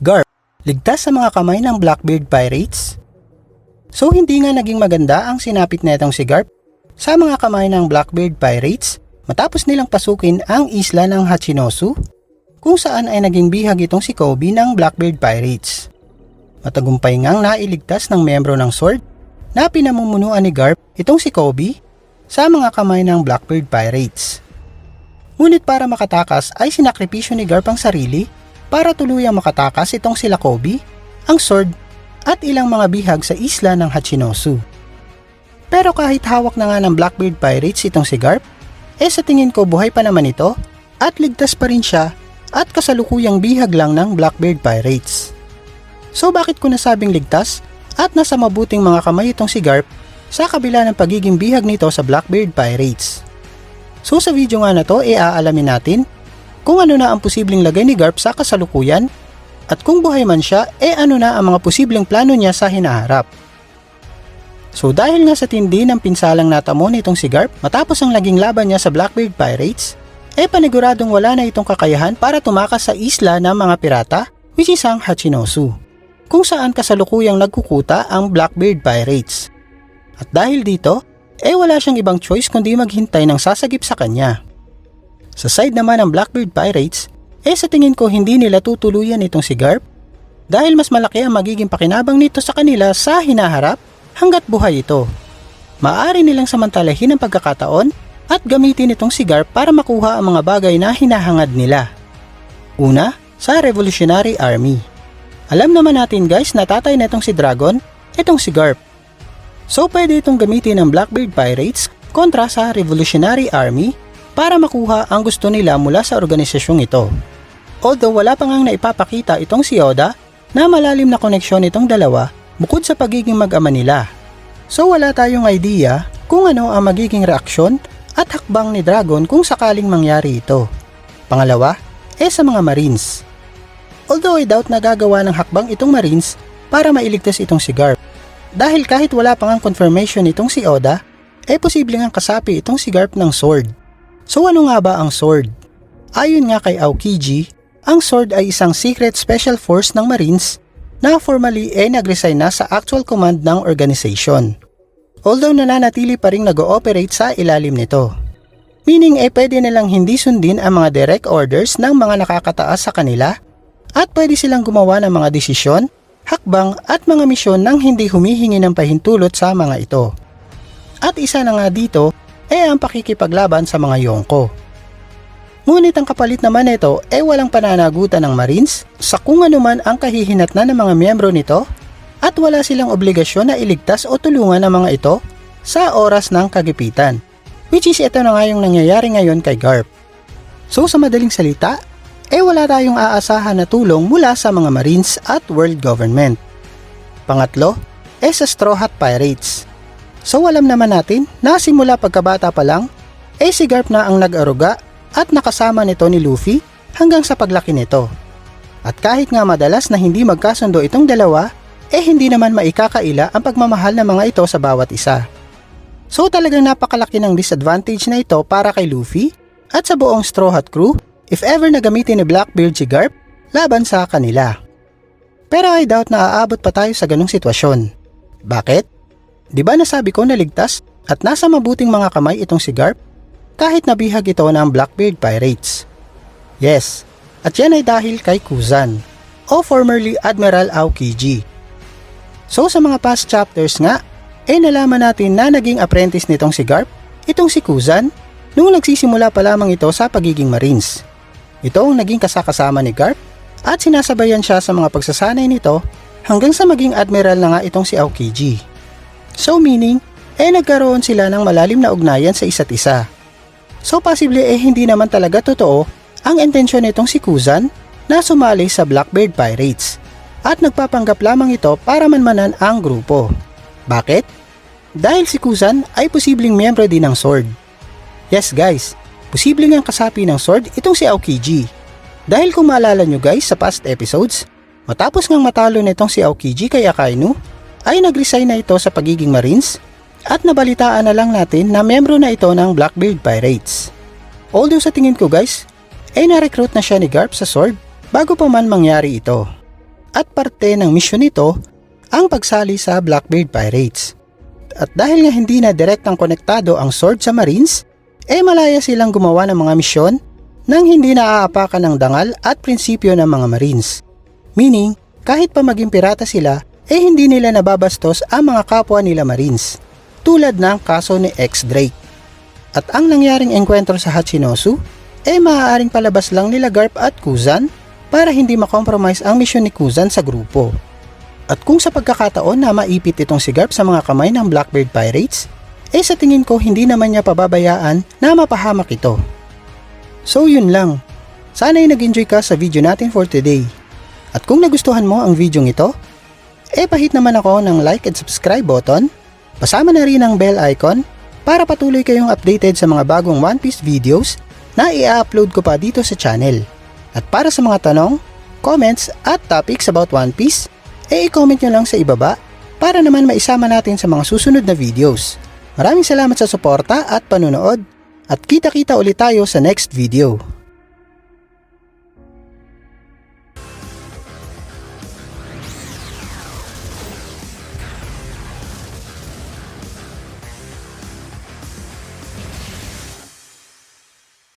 Garp, ligtas sa mga kamay ng Blackbeard Pirates? So hindi nga naging maganda ang sinapit na itong si Garp sa mga kamay ng Blackbeard Pirates matapos nilang pasukin ang isla ng Hachinosu kung saan ay naging bihag itong si Kobe ng Blackbeard Pirates. Matagumpay ngang nailigtas ng membro ng Sword na pinamumunuan ni Garp itong si Kobe sa mga kamay ng Blackbeard Pirates. Ngunit para makatakas ay sinakripisyo ni Garp ang sarili para tuluyang makatakas itong sila Kobe, ang Sword at ilang mga bihag sa isla ng Hachinosu. Pero kahit hawak na nga ng Blackbeard Pirates itong si Garp, eh sa tingin ko buhay pa naman ito at ligtas pa rin siya at kasalukuyang bihag lang ng Blackbeard Pirates. So bakit ko nasabing ligtas at nasa mabuting mga kamay itong si Garp sa kabila ng pagiging bihag nito sa Blackbeard Pirates? So sa video nga na to, e aalamin natin kung ano na ang posibleng lagay ni Garp sa kasalukuyan at kung buhay man siya, e ano na ang mga posibleng plano niya sa hinaharap. So dahil nga sa tindi ng pinsalang natamo nitong si Garp matapos ang laging laban niya sa Blackbeard Pirates, e paniguradong wala na itong kakayahan para tumakas sa isla ng mga pirata which is ang Hachinosu, kung saan kasalukuyang nagkukuta ang Blackbeard Pirates. At dahil dito, eh wala siyang ibang choice kundi maghintay ng sasagip sa kanya. Sa side naman ng Blackbeard Pirates, eh sa tingin ko hindi nila tutuluyan itong si Garp dahil mas malaki ang magiging pakinabang nito sa kanila sa hinaharap hanggat buhay ito. Maari nilang samantalahin ang pagkakataon at gamitin itong si Garp para makuha ang mga bagay na hinahangad nila. Una, sa Revolutionary Army. Alam naman natin guys na tatay na itong si Dragon, itong si Garp. So pwede itong gamitin ng Blackbeard Pirates kontra sa Revolutionary Army para makuha ang gusto nila mula sa organisasyong ito. Although wala pa ngang naipapakita itong si Oda na malalim na koneksyon itong dalawa bukod sa pagiging mag-ama nila. So wala tayong idea kung ano ang magiging reaksyon at hakbang ni Dragon kung sakaling mangyari ito. Pangalawa, eh sa mga Marines. Although I doubt na gagawa ng hakbang itong Marines para mailigtas itong si Garp. Dahil kahit wala pa ngang confirmation itong si Oda, eh posible ngang kasapi itong si Garp ng sword. So ano nga ba ang sword? Ayon nga kay Aokiji, ang sword ay isang secret special force ng Marines na formally eh nag-resign na sa actual command ng organization. Although nananatili pa rin nag-ooperate sa ilalim nito. Meaning eh pwede nilang hindi sundin ang mga direct orders ng mga nakakataas sa kanila at pwede silang gumawa ng mga desisyon, hakbang at mga misyon nang hindi humihingi ng pahintulot sa mga ito. At isa na nga dito eh ang pakikipaglaban sa mga Yonko. Ngunit ang kapalit naman nito ay walang pananagutan ng Marines sa kung ano man ang kahihinatnan ng mga miyembro nito at wala silang obligasyon na iligtas o tulungan ang mga ito sa oras ng kagipitan. Which is ito na nga yung nangyayari ngayon kay Garp. So sa madaling salita, eh wala tayong aasahan na tulong mula sa mga Marines at world government. Pangatlo, eh sa Straw Hat Pirates. So alam naman natin na simula pagkabata pa lang, eh si Garp na ang nag-aruga at nakasama nito ni Luffy hanggang sa paglaki nito. At kahit nga madalas na hindi magkasundo itong dalawa, eh hindi naman maikakaila ang pagmamahal ng mga ito sa bawat isa. So talagang napakalaki ng disadvantage na ito para kay Luffy at sa buong Straw Hat crew if ever na ni Blackbeard si Garp laban sa kanila. Pero I doubt na aabot pa tayo sa ganong sitwasyon. Bakit? Di ba nasabi ko na ligtas at nasa mabuting mga kamay itong si Garp kahit nabihag ito ng Blackbeard Pirates. Yes, at yan ay dahil kay Kuzan o formerly Admiral Aokiji. So sa mga past chapters nga, eh nalaman natin na naging apprentice nitong si Garp, itong si Kuzan, nung nagsisimula pa lamang ito sa pagiging Marines. Ito ang naging kasakasama ni Garp at sinasabayan siya sa mga pagsasanay nito hanggang sa maging admiral na nga itong si Aokiji. So meaning, eh nagkaroon sila ng malalim na ugnayan sa isa't isa. So possibly eh hindi naman talaga totoo ang intensyon nitong si Kuzan na sumali sa Blackbeard Pirates at nagpapanggap lamang ito para manmanan ang grupo. Bakit? Dahil si Kuzan ay posibleng miyembro din ng Sword. Yes guys, posibleng ang kasapi ng Sword itong si Aokiji. Dahil kung maalala nyo guys sa past episodes, matapos ngang matalo nitong si Aokiji kay Akainu, ay nag-resign na ito sa pagiging Marines at nabalitaan na lang natin na miyembro na ito ng Blackbeard Pirates. Although sa tingin ko guys, ay na-recruit na siya ni Garp sa Sword bago pa man mangyari ito. at parte ng misyon nito ang pagsali sa Blackbeard Pirates. At dahil nga hindi na direktang konektado ang Sword sa Marines, eh malaya silang gumawa ng mga misyon nang hindi naaapakan ng dangal at prinsipyo ng mga Marines. Meaning, kahit pa maging pirata sila, eh hindi nila nababastos ang mga kapwa nila Marines, tulad ng kaso ni X-Drake. At ang nangyaring engkwentro sa Hachinosu, eh maaaring palabas lang nila Garp at Kuzan para hindi makompromise ang misyon ni Kuzan sa grupo. At kung sa pagkakataon na maipit itong si Garp sa mga kamay ng Blackbeard Pirates, eh sa tingin ko hindi naman niya pababayaan na mapahamak ito. So yun lang. Sana'y nag-enjoy ka sa video natin for today. At kung nagustuhan mo ang video ito, eh pahit naman ako ng like and subscribe button, pasama na rin ang bell icon para patuloy kayong updated sa mga bagong One Piece videos na i-upload ko pa dito sa channel. At para sa mga tanong, comments at topics about One Piece, eh i-comment nyo lang sa ibaba para naman maisama natin sa mga susunod na videos. Maraming salamat sa suporta at panunood at kita-kita ulit tayo sa next video.